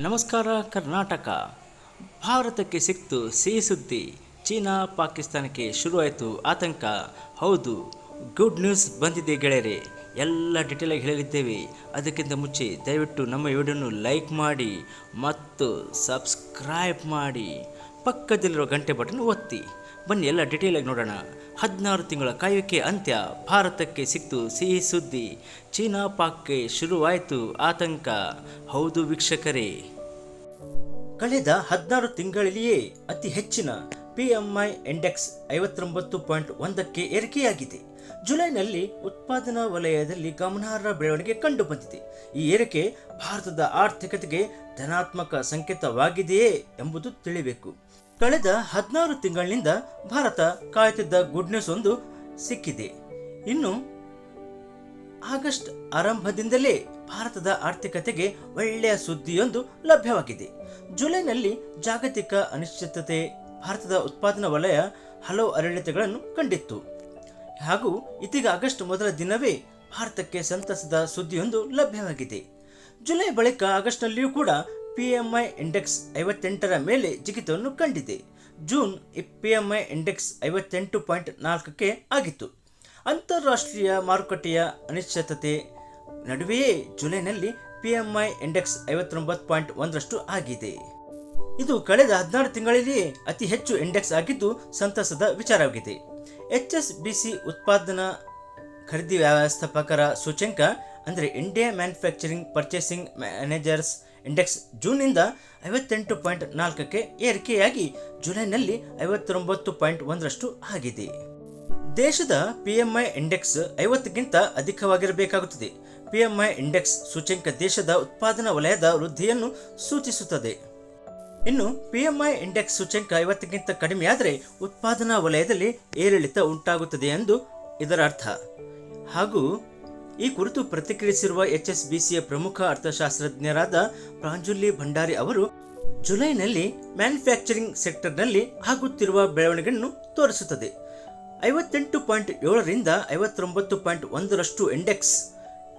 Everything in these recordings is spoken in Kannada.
ನಮಸ್ಕಾರ, ಕರ್ನಾಟಕ. ಭಾರತಕ್ಕೆ ಸಿಕ್ತು ಸಿಹಿ ಸುದ್ದಿ ಚೀನಾ, ಪಾಕಿಸ್ತಾನಕ್ಕೆ ಶುರುವಾಯಿತು ಆತಂಕ. ಹೌದು, ಗುಡ್ ನ್ಯೂಸ್ ಬಂದಿದೆ ಗೆಳೆಯರೆ. ಎಲ್ಲ ಡೀಟೇಲಾಗಿ ಹೇಳಲಿದ್ದೇವೆ ಅದಕ್ಕಿಂತ ಮುಂಚೆ ದಯವಿಟ್ಟು ನಮ್ಮ ವಿಡಿಯೋನು ಲೈಕ್ ಮಾಡಿ ಮತ್ತು ಸಬ್ಸ್ಕ್ರೈಬ್ ಮಾಡಿ. ಪಕ್ಕದಲ್ಲಿರೋ ಗಂಟೆ ಬಟನ್ ಒತ್ತಿ. ಬನ್ನಿ, ಎಲ್ಲ ಡೀಟೇಲಾಗಿ ನೋಡೋಣ. ಹದಿನಾರು ತಿಂಗಳ ಕಾಯುವಿಕೆ ಅಂತ್ಯ. ಭಾರತಕ್ಕೆ ಸಿಕ್ತು ಸಿಹಿ ಸುದ್ದಿ. ಚೀನಾ ಪಾಕ್ಗೆ ಶುರುವಾಯಿತು ಆತಂಕ. ಹೌದು ವೀಕ್ಷಕರೇ. ಕಳೆದ ಹದಿನಾರು ತಿಂಗಳಲ್ಲಿಯೇ ಅತಿ ಹೆಚ್ಚಿನ ಪಿಎಂಐ ಇಂಡೆಕ್ಸ್ ಐವತ್ತೊಂಬತ್ತು ಪಾಯಿಂಟ್ ಒಂದಕ್ಕೆ ಏರಿಕೆಯಾಗಿದೆ. ಜುಲೈನಲ್ಲಿ ಉತ್ಪಾದನಾ ವಲಯದಲ್ಲಿ ಗಮನಾರ್ಹ ಬೆಳವಣಿಗೆ ಕಂಡುಬಂದಿದೆ. ಈ ಏರಿಕೆ ಭಾರತದ ಆರ್ಥಿಕತೆಗೆ ಧನಾತ್ಮಕ ಸಂಕೇತವಾಗಿದೆಯೇ ಎಂಬುದು ತಿಳಿಬೇಕು. ಕಳೆದ ಹದಿನಾರು ತಿಂಗಳಿನಿಂದ ಭಾರತ ಕಾಯುತ್ತಿದ್ದ ಗುಡ್ ನ್ಯೂಸ್ ಒಂದು ಸಿಕ್ಕಿದೆ. ಇನ್ನು ಆಗಸ್ಟ್ ಆರಂಭದಿಂದಲೇ ಭಾರತದ ಆರ್ಥಿಕತೆಗೆ ಒಳ್ಳೆಯ ಸುದ್ದಿಯೊಂದು ಲಭ್ಯವಾಗಿದೆ. ಜುಲೈನಲ್ಲಿ ಜಾಗತಿಕ ಅನಿಶ್ಚಿತತೆ ಭಾರತದ ಉತ್ಪಾದನಾ ವಲಯ ಹಲವು ಅರಳಿತಗಳನ್ನು ಕಂಡಿತ್ತು. ಹಾಗೂ ಇದೀಗ ಆಗಸ್ಟ್ ಮೊದಲ ದಿನವೇ ಭಾರತಕ್ಕೆ ಸಂತಸದ ಸುದ್ದಿಯೊಂದು ಲಭ್ಯವಾಗಿದೆ. ಜುಲೈ ಬಳಿಕ ಆಗಸ್ಟ್ನಲ್ಲಿಯೂ ಕೂಡ ಪಿಎಂಐ ಇಂಡೆಕ್ಸ್ ಐವತ್ತೆಂಟರ ಮೇಲೆ ಜಿಗಿತವನ್ನು ಕಂಡಿದೆ. ಜೂನ್ ಪಿಎಂಐ ಇಂಡೆಕ್ಸ್ ಐವತ್ತೆಂಟು ಪಾಯಿಂಟ್ ನಾಲ್ಕಕ್ಕೆ ಆಗಿತ್ತು. ಅಂತಾರಾಷ್ಟ್ರೀಯ ಮಾರುಕಟ್ಟೆಯ ಅನಿಶ್ಚಿತತೆ ನಡುವೆಯೇ ಜುಲೈನಲ್ಲಿ ಪಿಎಂಐ ಇಂಡೆಕ್ಸ್ ಐವತ್ತೊಂಬತ್ತು ಪಾಯಿಂಟ್ ಒಂದರಷ್ಟು ಆಗಿದೆ. ಇದು ಕಳೆದ ಹದಿನಾರು ತಿಂಗಳಲ್ಲಿ ಅತಿ ಹೆಚ್ಚು ಇಂಡೆಕ್ಸ್ ಆಗಿದ್ದು ಸಂತಸದ ವಿಚಾರವಾಗಿದೆ. ಎಚ್ ಎಸ್ ಉತ್ಪಾದನಾ ಖರೀದಿ ವ್ಯವಸ್ಥಾಪಕರ ಸೂಚ್ಯಂಕ, ಅಂದರೆ India manufacturing purchasing managers index ಜೂನ್ನಿಂದ ಐವತ್ತೆಂಟು ಪಾಯಿಂಟ್ ನಾಲ್ಕಕ್ಕೆ ಏರಿಕೆಯಾಗಿ ಜುಲೈನಲ್ಲಿ ಐವತ್ತೊಂಬತ್ತು ಪಾಯಿಂಟ್ ಒಂದರಷ್ಟು ಆಗಿದೆ. ದೇಶದ ಪಿಎಂಐ ಇಂಡೆಕ್ಸ್ ಐವತ್ತಕ್ಕಿಂತ ಅಧಿಕವಾಗಿರಬೇಕಾಗುತ್ತದೆ. ಪಿಎಂಐ ಇಂಡೆಕ್ಸ್ ಸೂಚ್ಯಂಕ ದೇಶದ ಉತ್ಪಾದನಾ ವಲಯದ ವೃದ್ಧಿಯನ್ನು ಸೂಚಿಸುತ್ತದೆ. ಇನ್ನು ಪಿಎಂಐ ಇಂಡೆಕ್ಸ್ ಸೂಚ್ಯಂಕ ಐವತ್ತಕ್ಕಿಂತ ಕಡಿಮೆಯಾದರೆ ಉತ್ಪಾದನಾ ವಲಯದಲ್ಲಿ ಏರಿಳಿತ ಉಂಟಾಗುತ್ತದೆ ಎಂದು ಇದರ ಅರ್ಥ ಹಾಗೂ ಈ ಕುರಿತು ಪ್ರತಿಕ್ರಿಯಿಸಿರುವ ಎಚ್ಎಸ್ಬಿಸಿಯ ಎಸ್ ಬಿಸಿಯ ಪ್ರಮುಖ ಅರ್ಥಶಾಸ್ತ್ರಜ್ಞರಾದ ಪ್ರಾಂಜುಲಿ ಭಂಡಾರಿ ಅವರು, ಜುಲೈನಲ್ಲಿ ಮ್ಯಾನುಫ್ಯಾಕ್ಚರಿಂಗ್ ಸೆಕ್ಟರ್ನಲ್ಲಿ ಆಗುತ್ತಿರುವ ಬೆಳವಣಿಗೆಯನ್ನು ತೋರಿಸುತ್ತದೆ. ಐವತ್ತೆಂಟು ಪಾಯಿಂಟ್ ಏಳರಿಂದ ಐವತ್ತೊಂಬತ್ತು ಪಾಯಿಂಟ್ ಒಂದರಷ್ಟು ಇಂಡೆಕ್ಸ್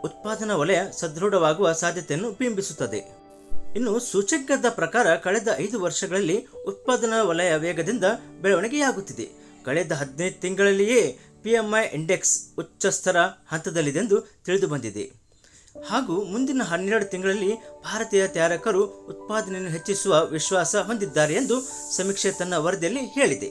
ಉತ್ಪಾದನಾ ವಲಯ ಸದೃಢವಾಗುವ ಸಾಧ್ಯತೆಯನ್ನು ಬಿಂಬಿಸುತ್ತದೆ. ಇನ್ನು ಸೂಚಕದ ಪ್ರಕಾರ ಕಳೆದ ಐದು ವರ್ಷಗಳಲ್ಲಿ ಉತ್ಪಾದನಾ ವಲಯ ವೇಗದಿಂದ ಬೆಳವಣಿಗೆಯಾಗುತ್ತಿದೆ. ಕಳೆದ ಹದಿನೈದು ತಿಂಗಳಲ್ಲಿಯೇ ಪಿಎಂಐ ಇಂಡೆಕ್ಸ್ ಉಚ್ಚಸ್ತರ ಹಂತದಲ್ಲಿದೆಂದು ತಿಳಿದು ಬಂದಿದೆ ಹಾಗೂ ಮುಂದಿನ ಹನ್ನೆರಡು ತಿಂಗಳಲ್ಲಿ ಭಾರತೀಯ ತಯಾರಕರು ಉತ್ಪಾದನೆಯನ್ನು ಹೆಚ್ಚಿಸುವ ವಿಶ್ವಾಸ ಹೊಂದಿದ್ದಾರೆ ಎಂದು ಸಮೀಕ್ಷೆ ತನ್ನ ವರದಿಯಲ್ಲಿ ಹೇಳಿದೆ.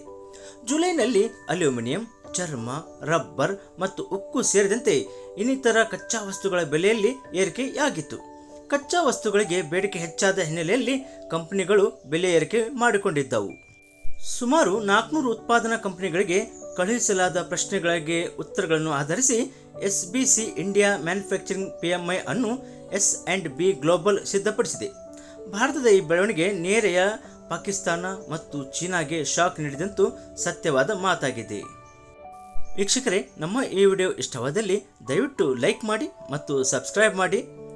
ಜುಲೈನಲ್ಲಿ ಅಲ್ಯೂಮಿನಿಯಂ, ಚರ್ಮ, ರಬ್ಬರ್ ಮತ್ತು ಉಕ್ಕು ಸೇರಿದಂತೆ ಇನ್ನಿತರ ಕಚ್ಚಾ ವಸ್ತುಗಳ ಬೆಲೆಯಲ್ಲಿ ಏರಿಕೆಯಾಗಿತ್ತು. ಕಚ್ಚಾ ವಸ್ತುಗಳಿಗೆ ಬೇಡಿಕೆ ಹೆಚ್ಚಾದ ಹಿನ್ನೆಲೆಯಲ್ಲಿ ಕಂಪನಿಗಳು ಬೆಲೆ ಏರಿಕೆ ಮಾಡಿಕೊಂಡಿದ್ದವು. ಸುಮಾರು ನಾಲ್ಕುನೂರು ಉತ್ಪಾದನಾ ಕಂಪನಿಗಳಿಗೆ ಕಳುಹಿಸಲಾದ ಪ್ರಶ್ನೆಗಳಿಗೆ ಉತ್ತರಗಳನ್ನು ಆಧರಿಸಿ S B C India manufacturing I ಅನ್ನು ಎಸ್ ಆ್ಯಂಡ್ ಬಿ ಗ್ಲೋಬಲ್ ಸಿದ್ಧಪಡಿಸಿದೆ. ಭಾರತದ ಈ ಬೆಳವಣಿಗೆ ನೇರೆಯ ಪಾಕಿಸ್ತಾನ ಮತ್ತು ಚೀನಾಗೆ ಶಾಕ್ ನೀಡಿದಂತೂ ಸತ್ಯವಾದ ಮಾತಾಗಿದೆ. ವೀಕ್ಷಕರೇ, ನಮ್ಮ ಈ ವಿಡಿಯೋ ಇಷ್ಟವಾದಲ್ಲಿ ದಯವಿಟ್ಟು ಲೈಕ್ ಮಾಡಿ ಮತ್ತು ಸಬ್ಸ್ಕ್ರೈಬ್ ಮಾಡಿ.